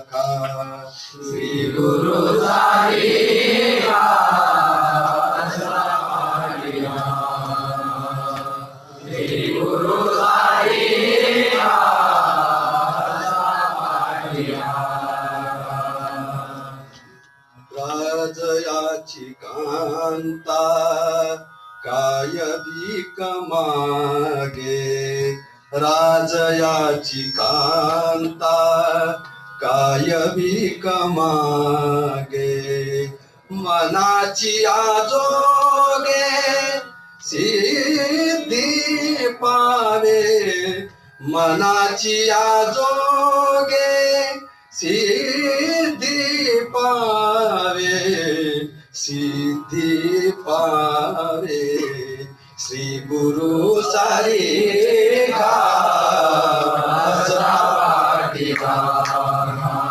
श्री गुरु राजयाची कांता काय भीक मागे राजयाची कांता काय भी कमागे मनाची आजोगे सिद्धी पावे. मनाची आजोगे सिद्धी पावे. सिद्धी पावे. श्री गुरु सारी का